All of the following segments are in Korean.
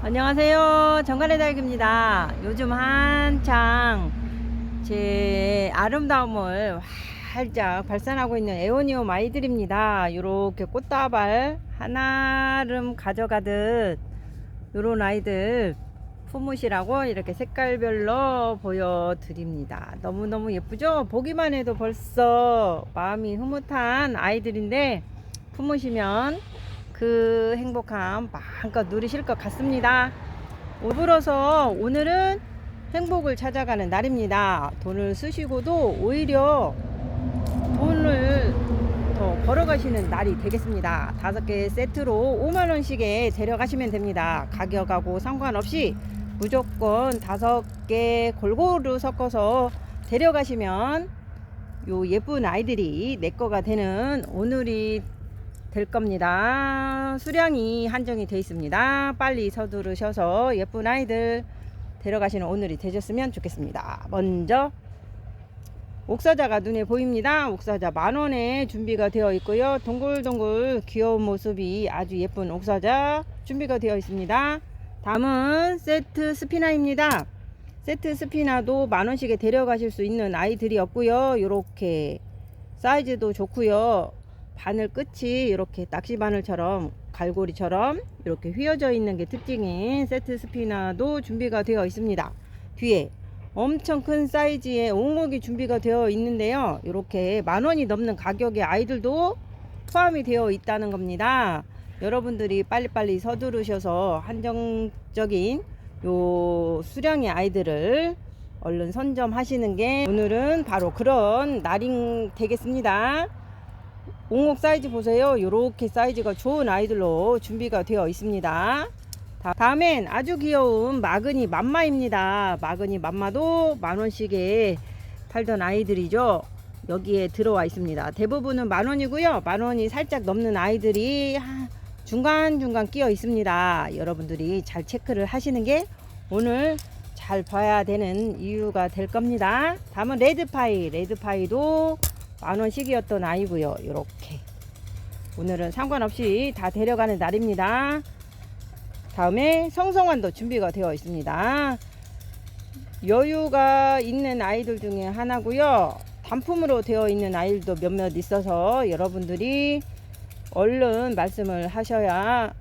안녕하세요. 정갈의 달기입니다. 요즘 한창 제 아름다움을 활짝 발산하고 있는 에오니움 아이들입니다. 요렇게 꽃다발 하나름 가져가듯 요런 아이들 품으시라고 이렇게 색깔별로 보여드립니다. 너무너무 예쁘죠? 보기만 해도 벌써 마음이 흐뭇한 아이들인데 품으시면 그 행복함 마음껏 누리실 것 같습니다. 오불어서 오늘은 행복을 찾아가는 날입니다. 돈을 쓰시고도 오히려 돈을 더 벌어가시는 날이 되겠습니다. 다섯 개 세트로 5만 원씩에 데려가시면 됩니다. 가격하고 상관없이 무조건 다섯 개 골고루 섞어서 데려가시면 요 예쁜 아이들이 내 거가 되는 오늘이 될 겁니다. 수량이 한정이 되어 있습니다. 빨리 서두르셔서 예쁜 아이들 데려가시는 오늘이 되셨으면 좋겠습니다. 먼저 옥사자가 눈에 보입니다. 옥사자 만원에 준비가 되어 있고요. 동글동글 귀여운 모습이 아주 예쁜 옥사자 준비가 되어 있습니다. 다음은 세트 스피나입니다. 세트 스피나도 만원씩에 데려가실 수 있는 아이들이었고요. 이렇게 사이즈도 좋고요. 바늘 끝이 이렇게 낚시 바늘처럼 갈고리처럼 이렇게 휘어져 있는 게 특징인 세트 스피나도 준비가 되어 있습니다. 뒤에 엄청 큰 사이즈의 옹목이 준비가 되어 있는데요. 이렇게 만 원이 넘는 가격의 아이들도 포함이 되어 있다는 겁니다. 여러분들이 빨리빨리 서두르셔서 한정적인 요 수량의 아이들을 얼른 선점하시는 게 오늘은 바로 그런 날이 되겠습니다. 옹목 사이즈 보세요. 요렇게 사이즈가 좋은 아이들로 준비가 되어 있습니다. 다- 다음엔 아주 귀여운 마그니 맘마입니다. 마그니 맘마도 만원씩에 팔던 아이들이죠. 여기에 들어와 있습니다. 대부분은 만원이고요. 만원이 살짝 넘는 아이들이 하- 중간중간 끼어 있습니다. 여러분들이 잘 체크를 하시는 게 오늘 잘 봐야 되는 이유가 될 겁니다. 다음은 레드파이. 레드파이도 만원씩이었던 아이고요. 이렇게. 오늘은 상관없이 다 데려가는 날입니다. 다음에 성성환도 준비가 되어 있습니다. 여유가 있는 아이들 중에 하나고요. 단품으로 되어 있는 아이들도 몇몇 있어서 여러분들이 얼른 말씀을 하셔야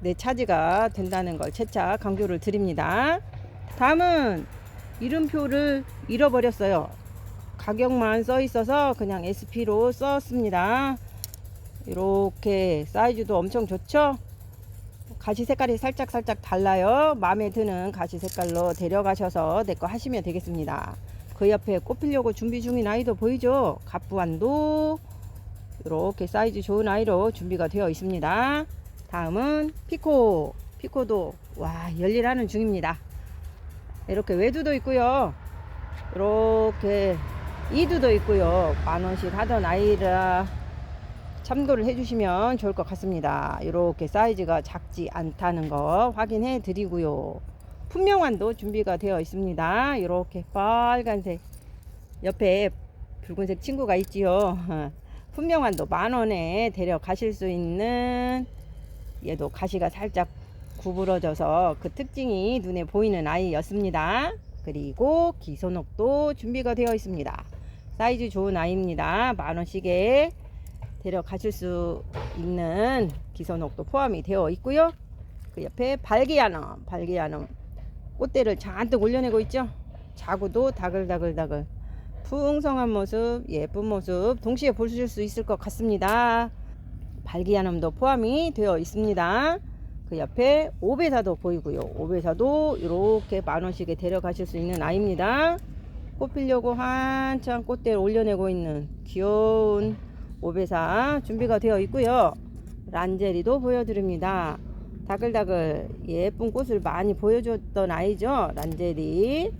내 차지가 된다는 걸 재차 강조를 드립니다. 다음은 이름표를 잃어버렸어요. 가격만 써 있어서 그냥 SP로 썼습니다. 이렇게 사이즈도 엄청 좋죠? 가시 색깔이 살짝 살짝 달라요. 마음에 드는 가시 색깔로 데려가셔서 내 거 하시면 되겠습니다. 그 옆에 꽃 피려고 준비 중인 아이도 보이죠? 갑부안도 이렇게 사이즈 좋은 아이로 준비가 되어 있습니다. 다음은 피코. 피코도 와 열일하는 중입니다. 이렇게 외두도 있고요. 이렇게 이두도 있고요. 만 원씩 하던 아이라 참고를 해주시면 좋을 것 같습니다. 이렇게 사이즈가 작지 않다는 거 확인해 드리고요. 품명환도 준비가 되어 있습니다. 이렇게 빨간색 옆에 붉은색 친구가 있지요. 품명환도 만 원에 데려가실 수 있는 얘도 가시가 살짝 구부러져서 그 특징이 눈에 보이는 아이였습니다. 그리고 기소녹도 준비가 되어 있습니다. 사이즈 좋은 아이입니다. 만 원씩에 데려가실 수 있는 기선옥도 포함이 되어 있고요. 그 옆에 발기야넘, 발기야넘 꽃대를 잔뜩 올려내고 있죠. 자구도 다글다글다글 풍성한 모습, 예쁜 모습 동시에 보실 수 있을 것 같습니다. 발기야넘도 포함이 되어 있습니다. 그 옆에 오베사도 보이고요. 오베사도 이렇게 만 원씩에 데려가실 수 있는 아이입니다. 꽃 피려고 한참 꽃대를 올려내고 있는 귀여운 오베사 준비가 되어 있고요. 란제리도 보여드립니다. 다글다글 예쁜 꽃을 많이 보여줬던 아이죠. 란제리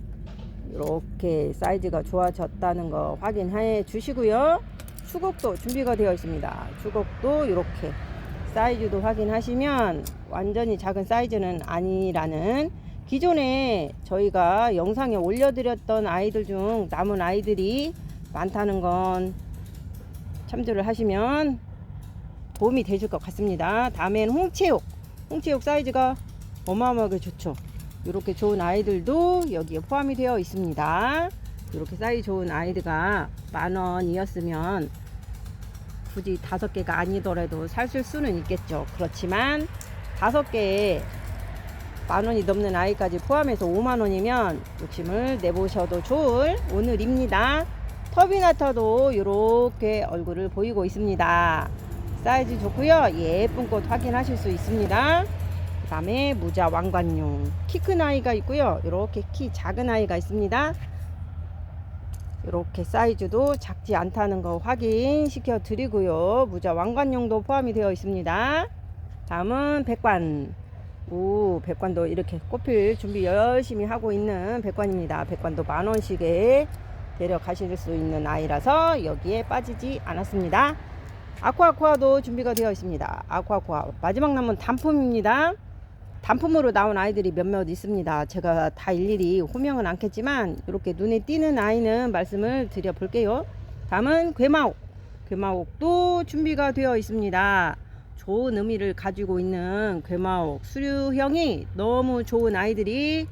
이렇게 사이즈가 좋아졌다는 거 확인해 주시고요. 추곡도 준비가 되어 있습니다. 추곡도 이렇게 사이즈도 확인하시면 완전히 작은 사이즈는 아니라는 기존에 저희가 영상에 올려드렸던 아이들 중 남은 아이들이 많다는 건 참조를 하시면 도움이 되실 것 같습니다. 다음엔 홍채옥. 홍치육 사이즈가 어마어마하게 좋죠. 이렇게 좋은 아이들도 여기에 포함이 되어 있습니다. 이렇게 사이즈 좋은 아이들가 만 원이었으면 굳이 다섯 개가 아니더라도 사실 수는 있겠죠. 그렇지만 다섯 개에 만 원이 넘는 아이까지 포함해서 5만 원이면 욕심을 내보셔도 좋을 오늘입니다. 터비나터도 이렇게 얼굴을 보이고 있습니다. 사이즈 좋고요. 예쁜 꽃 확인하실 수 있습니다. 그 다음에 무자 왕관용 키 큰 아이가 있고요. 이렇게 키 작은 아이가 있습니다. 이렇게 사이즈도 작지 않다는 거 확인시켜 드리고요. 무자 왕관용도 포함이 되어 있습니다. 다음은 백관. 오, 백관도 이렇게 꽃필 준비 열심히 하고 있는 백관입니다. 백관도 만 원씩에 데려가실 수 있는 아이라서 여기에 빠지지 않았습니다. 아쿠아쿠아도 준비가 되어 있습니다. 아쿠아쿠아 마지막 남은 단품입니다. 단품으로 나온 아이들이 몇몇 있습니다. 제가 다 일일이 호명은 않겠지만 이렇게 눈에 띄는 아이는 말씀을 드려 볼게요. 다음은 괴마옥. 괴마옥도 준비가 되어 있습니다. 좋은 의미를 가지고 있는 괴마옥 수류형이 너무 좋은 아이들이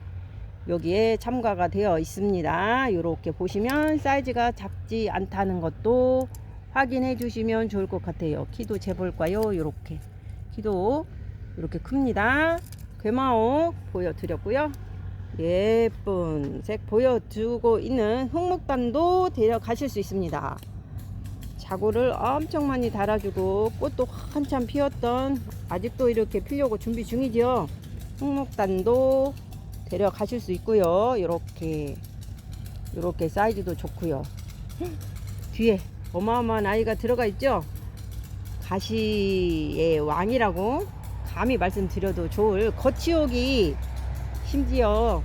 여기에 참가가 되어 있습니다. 이렇게 보시면 사이즈가 작지 않다는 것도 확인해 주시면 좋을 것 같아요. 키도 재볼까요? 이렇게 키도 이렇게 큽니다. 괴마옥 보여드렸고요. 예쁜 색 보여주고 있는 흑목단도 데려가실 수 있습니다. 자구를 엄청 많이 달아주고 꽃도 한참 피었던 아직도 이렇게 피려고 준비 중이죠. 흑목단도 데려가실 수 있고요. 이렇게 이렇게 사이즈도 좋고요. 뒤에 어마어마한 아이가 들어가 있죠. 가시의 왕이라고 감히 말씀드려도 좋을 거치옥이 심지어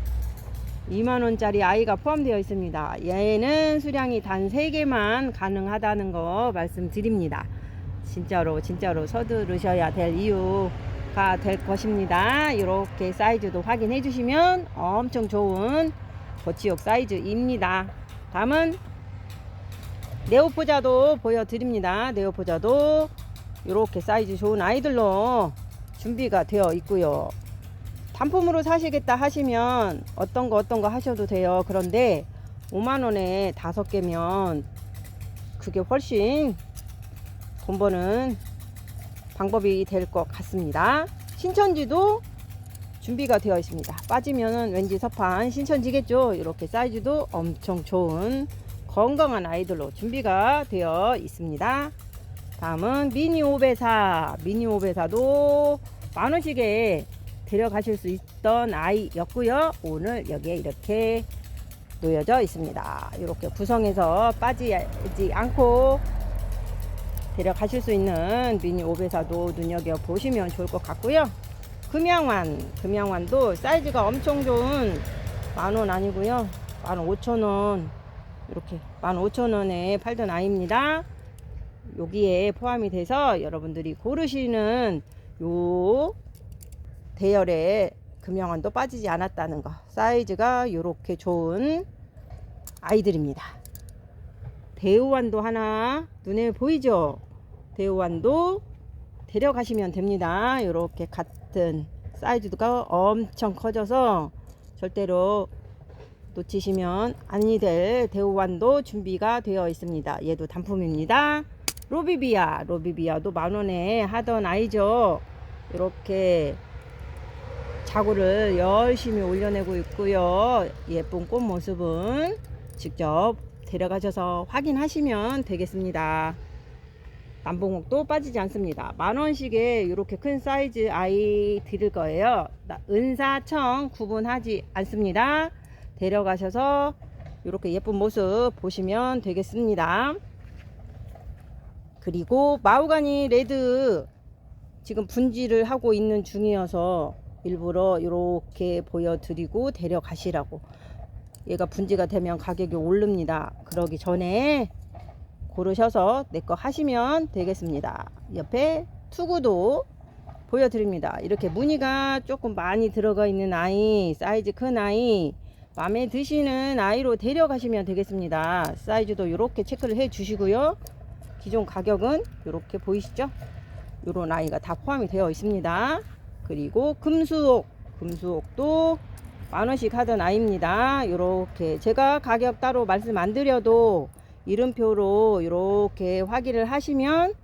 2만원짜리 아이가 포함되어 있습니다. 얘는 수량이 단 3개만 가능하다는 거 말씀드립니다. 진짜로 진짜로 서두르셔야 될 이유가 될 것입니다. 이렇게 사이즈도 확인해 주시면 엄청 좋은 거치옥 사이즈입니다. 다음은 네오포자도 보여드립니다. 네오포자도 이렇게 사이즈 좋은 아이들로 준비가 되어 있고요. 단품으로 사시겠다 하시면 어떤 거 어떤 거 하셔도 돼요. 그런데 5만 원에 다섯 개면 그게 훨씬 돈 버는 방법이 될 것 같습니다. 신천지도 준비가 되어 있습니다. 빠지면은 왠지 서판 신천지겠죠. 이렇게 사이즈도 엄청 좋은 건강한 아이들로 준비가 되어 있습니다. 다음은 미니 오베사. 미니 오베사도 만 원씩에 데려가실 수 있던 아이였고요. 오늘 여기에 이렇게 놓여져 있습니다. 이렇게 구성해서 빠지지 않고 데려가실 수 있는 미니 오베사도 눈여겨 보시면 좋을 것 같고요. 금양완, 금양완도 사이즈가 엄청 좋은 만 원 아니고요. 만 오천 원 이렇게 만 오천 원에 팔던 아이입니다. 여기에 포함이 돼서 여러분들이 고르시는 요 대열에 금양원도 빠지지 않았다는 거. 사이즈가 이렇게 좋은 아이들입니다. 대우완도 하나 눈에 보이죠? 대우완도 데려가시면 됩니다. 이렇게 같은 사이즈가 엄청 커져서 절대로 놓치시면 아니 될 대우완도 준비가 되어 있습니다. 얘도 단품입니다. 로비비아. 로비비아도 만원에 하던 아이죠? 이렇게 자구를 열심히 올려내고 있고요. 예쁜 꽃 모습은 직접 데려가셔서 확인하시면 되겠습니다. 남봉옥도 빠지지 않습니다. 만원씩에 이렇게 큰 사이즈 아이 드릴 거예요. 나- 은사청 구분하지 않습니다. 데려가셔서 이렇게 예쁜 모습 보시면 되겠습니다. 그리고 마우가니 레드 지금 분지를 하고 있는 중이어서 일부러 이렇게 보여드리고 데려가시라고. 얘가 분지가 되면 가격이 오릅니다. 그러기 전에 고르셔서 내 거 하시면 되겠습니다. 옆에 투구도 보여드립니다. 이렇게 무늬가 조금 많이 들어가 있는 아이 사이즈 큰 아이 마음에 드시는 아이로 데려가시면 되겠습니다. 사이즈도 이렇게 체크를 해 주시고요. 기존 가격은 이렇게 보이시죠? 이런 아이가 다 포함이 되어 있습니다 그리고 금수옥, 금수옥도 만 원씩 하던 아이입니다. 요렇게 제가 가격 따로 말씀 안 드려도 이름표로 이렇게 확인을 하시면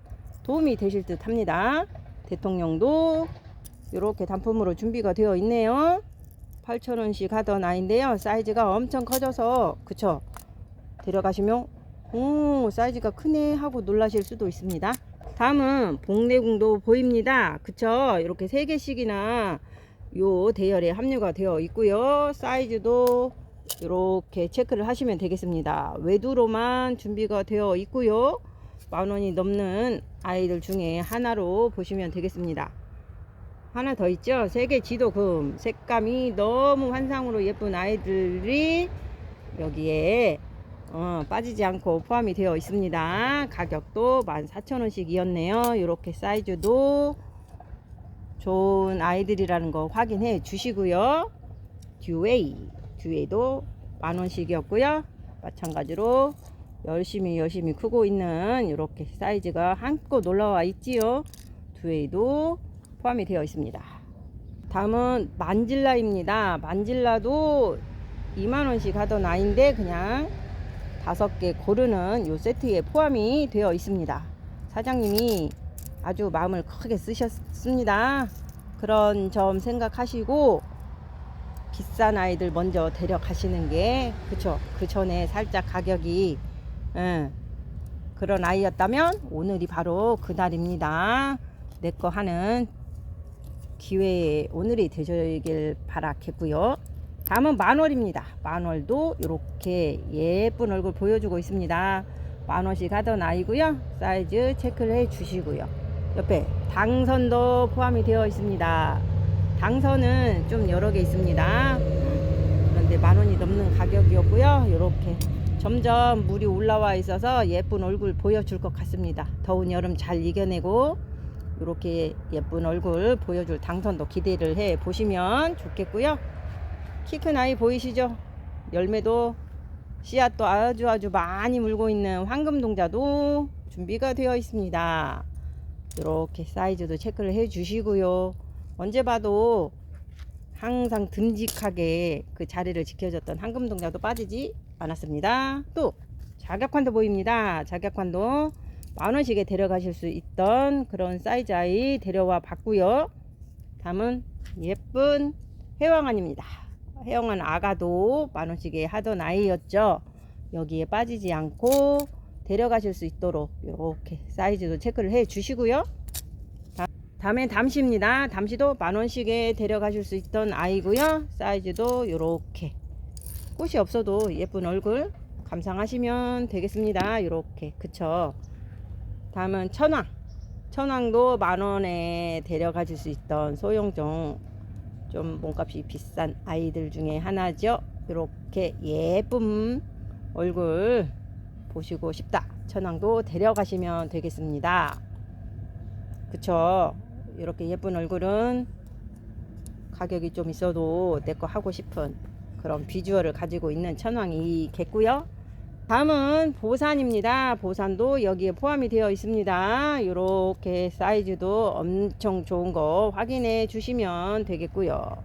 도움이 되실 듯 합니다. 대통령도 이렇게 단품으로 준비가 되어 있네요. 8,000원씩 하던 아이인데요. 사이즈가 엄청 커져서 그쵸? 데려가시면 오 사이즈가 크네 하고 놀라실 수도 있습니다. 다음은 복내궁도 보입니다. 그쵸? 이렇게 3개씩이나 요 대열에 합류가 되어 있고요. 사이즈도 이렇게 체크를 하시면 되겠습니다. 외두로만 준비가 되어 있고요. 만 원이 넘는 아이들 중에 하나로 보시면 되겠습니다. 하나 더 있죠? 세계 지도금 색감이 너무 환상으로 예쁜 아이들이 여기에 어, 빠지지 않고 포함이 되어 있습니다. 가격도 14,000원씩이었네요. 이렇게 사이즈도 좋은 아이들이라는 거 확인해 주시고요. 듀웨이, 듀웨이도 만원씩이었고요. 마찬가지로 열심히 열심히 크고 있는 이렇게 사이즈가 한껏 올라와 있지요. 듀웨이도 포함이 되어 있습니다. 다음은 만질라입니다. 만질라도 2만원씩 하던 아이인데 그냥 다섯 개 고르는 요 세트에 포함이 되어 있습니다. 사장님이 아주 마음을 크게 쓰셨습니다. 그런 점 생각하시고 비싼 아이들 먼저 데려가시는 게 그쵸 그 전에 살짝 가격이 예, 그런 아이였다면 오늘이 바로 그날입니다. 내 거 하는 기회에 오늘이 되시길 바라겠고요. 다음은 만월입니다. 만월도 이렇게 예쁜 얼굴 보여주고 있습니다. 만원씩 하던 아이고요. 사이즈 체크를 해 주시고요. 옆에 당선도 포함이 되어 있습니다. 당선은 좀 여러 개 있습니다. 그런데 만 원이 넘는 가격이었고요. 이렇게 점점 물이 올라와 있어서 예쁜 얼굴 보여줄 것 같습니다. 더운 여름 잘 이겨내고 이렇게 예쁜 얼굴 보여줄 당선도 기대를 해 보시면 좋겠고요. 키 큰 아이 보이시죠? 열매도 씨앗도 아주 아주 많이 물고 있는 황금 동자도 준비가 되어 있습니다. 이렇게 사이즈도 체크를 해 주시고요. 언제 봐도 항상 듬직하게 그 자리를 지켜줬던 황금 동자도 빠지지 않았습니다. 또 자격환도 보입니다. 자격환도 만 원씩에 데려가실 수 있던 그런 사이즈 아이 데려와 봤고요. 다음은 예쁜 해왕안입니다. 해왕안 아가도 만 원씩에 하던 아이였죠. 여기에 빠지지 않고 데려가실 수 있도록 이렇게 사이즈도 체크를 해 주시고요. 다- 다음엔 담시입니다. 담시도 만 원씩에 데려가실 수 있던 아이고요. 사이즈도 이렇게 꽃이 없어도 예쁜 얼굴 감상하시면 되겠습니다. 이렇게 그쵸. 다음은 천왕. 천왕도 만 원에 데려가실 수 있던 소형종 좀 몸값이 비싼 아이들 중에 하나죠. 이렇게 예쁜 얼굴 보시고 싶다. 천왕도 데려가시면 되겠습니다. 그쵸? 이렇게 예쁜 얼굴은 가격이 좀 있어도 내 거 하고 싶은 그런 비주얼을 가지고 있는 천왕이겠고요. 다음은 보산입니다. 보산도 여기에 포함이 되어 있습니다. 이렇게 사이즈도 엄청 좋은 거 확인해 주시면 되겠고요.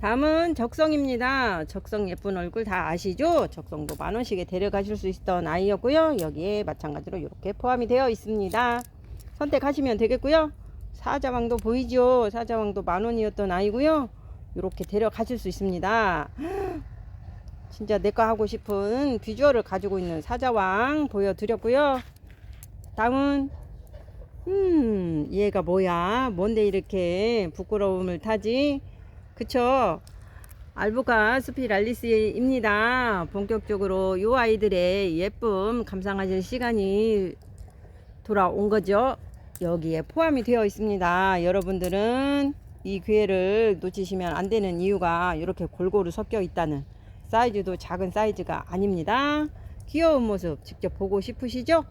다음은 적성입니다. 적성 예쁜 얼굴 다 아시죠? 적성도 만원씩에 데려가실 수 있던 아이였고요. 여기에 마찬가지로 이렇게 포함이 되어 있습니다. 선택하시면 되겠고요. 사자왕도 보이죠? 사자왕도 만원이었던 아이고요. 이렇게 데려가실 수 있습니다. 진짜 내거 하고 싶은 비주얼을 가지고 있는 사자왕 보여드렸고요. 다음은 음 얘가 뭐야? 뭔데 이렇게 부끄러움을 타지? 그쵸? 알부카 스피랄리스입니다. 본격적으로 이 아이들의 예쁨 감상하실 시간이 돌아온 거죠. 여기에 포함이 되어 있습니다. 여러분들은 이 기회를 놓치시면 안 되는 이유가 이렇게 골고루 섞여 있다는 사이즈도 작은 사이즈가 아닙니다. 귀여운 모습 직접 보고 싶으시죠?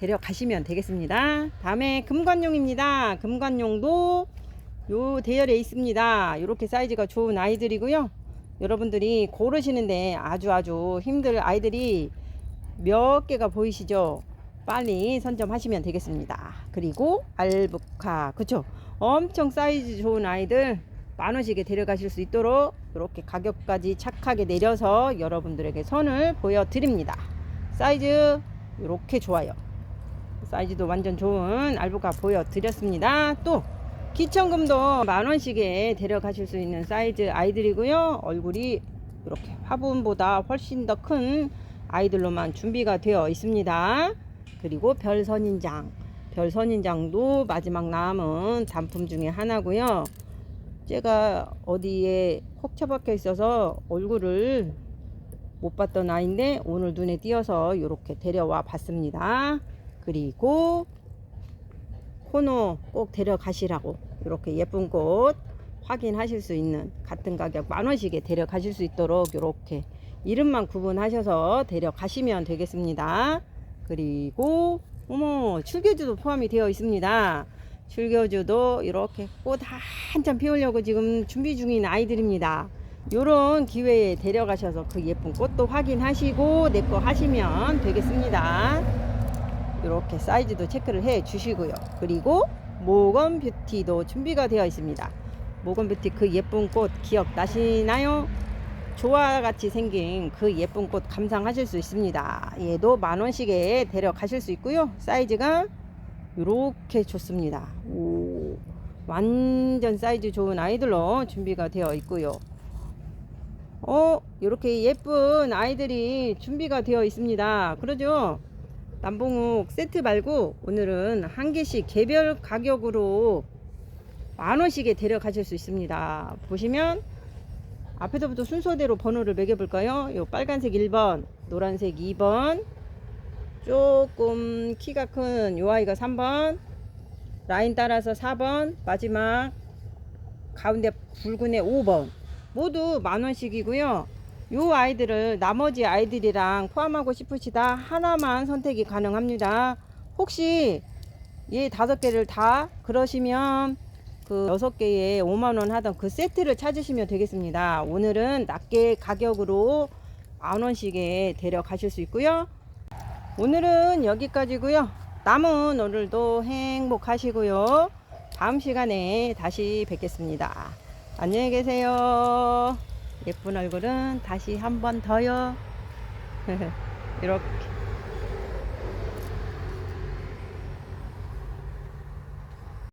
데려가시면 되겠습니다. 다음에 금관용입니다. 금관용도 요 대열에 있습니다. 이렇게 사이즈가 좋은 아이들이고요. 여러분들이 고르시는데 아주 아주 힘들 아이들이 몇 개가 보이시죠? 빨리 선점하시면 되겠습니다. 그리고 알부카 그쵸? 엄청 사이즈 좋은 아이들 만 원씩에 데려가실 수 있도록 이렇게 가격까지 착하게 내려서 여러분들에게 선을 보여드립니다. 사이즈 이렇게 좋아요. 사이즈도 완전 좋은 알부카 보여드렸습니다. 또 기천금도 만 원씩에 데려가실 수 있는 사이즈 아이들이고요. 얼굴이 이렇게 화분보다 훨씬 더 큰 아이들로만 준비가 되어 있습니다. 그리고 별선인장. 별선인장도 마지막 남은 단품 중에 하나고요. 제가 어디에 콕 처박혀 있어서 얼굴을 못 봤던 아이인데 오늘 눈에 띄어서 이렇게 데려와 봤습니다. 그리고 코노 꼭 데려가시라고 이렇게 예쁜 꽃 확인하실 수 있는 같은 가격 만 원씩에 데려가실 수 있도록 이렇게 이름만 구분하셔서 데려가시면 되겠습니다. 그리고 어머 출교주도 포함이 되어 있습니다. 출교주도 이렇게 꽃 한참 피우려고 지금 준비 중인 아이들입니다. 요런 기회에 데려가셔서 그 예쁜 꽃도 확인하시고 내 거 하시면 되겠습니다. 이렇게 사이즈도 체크를 해 주시고요. 그리고 모건 뷰티도 준비가 되어 있습니다. 모건 뷰티 그 예쁜 꽃 기억나시나요? 조화 같이 생긴 그 예쁜 꽃 감상하실 수 있습니다. 얘도 만 원씩에 데려가실 수 있고요. 사이즈가 이렇게 좋습니다. 오, 완전 사이즈 좋은 아이들로 준비가 되어 있고요. 어, 이렇게 예쁜 아이들이 준비가 되어 있습니다. 그러죠? 남봉욱 세트 말고 오늘은 한 개씩 개별 가격으로 만 원씩에 데려가실 수 있습니다. 보시면 앞에서부터 순서대로 번호를 매겨볼까요? 요 빨간색 1번, 노란색 2번, 조금 키가 큰 요 아이가 3번, 라인 따라서 4번, 마지막 가운데 붉은 애 5번. 모두 만 원씩이고요. 요 아이들을 나머지 아이들이랑 포함하고 싶으시다 하나만 선택이 가능합니다. 혹시 얘 다섯 개를 다 그러시면 그 여섯 개에 5만 원 하던 그 세트를 찾으시면 되겠습니다. 오늘은 낮게 가격으로 만 원씩에 데려가실 수 있고요. 오늘은 여기까지고요. 남은 오늘도 행복하시고요. 다음 시간에 다시 뵙겠습니다. 안녕히 계세요. 예쁜 얼굴은 다시 한 번 더요. 이렇게.